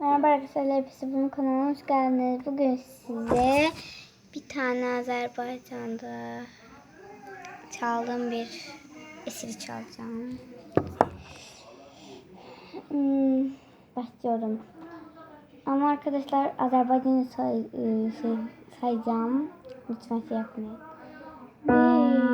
Merhaba arkadaşlar, hepsi bunun kanalıma hoş geldiniz. Bugün size bir tane Azerbaycan'da çaldığım bir esiri çalacağım. Hmm, başlıyorum. Ama arkadaşlar Azerbaycan'ı say, e, şey, sayacağım. Lütfen şey yapmayın. Bir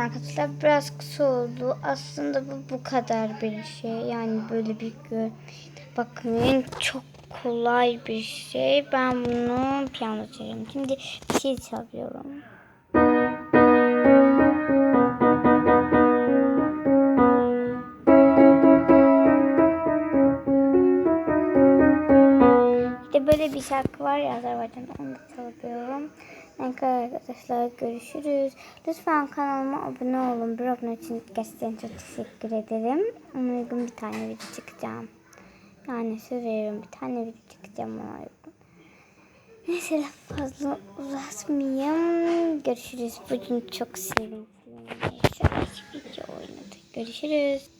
arkadaşlar biraz kısa oldu. Aslında bu bu kadar bir şey. Yani böyle bir gö Bakın çok kolay bir şey. Ben bunu piyano çalıyorum. Şimdi bir şey çalıyorum. Böyle bir şarkı var ya Azerbaycan'da onu da çalıyorum. Neyse arkadaşlar görüşürüz. Lütfen kanalıma abone olun. Bir abone için gerçekten çok teşekkür ederim. Ona uygun bir tane video çıkacağım. Yani söz veriyorum bir tane video çıkacağım ona uygun. Neyse fazla uzatmayayım. Görüşürüz. Bugün çok sevinçliyim. Neyse video oynadık. Görüşürüz.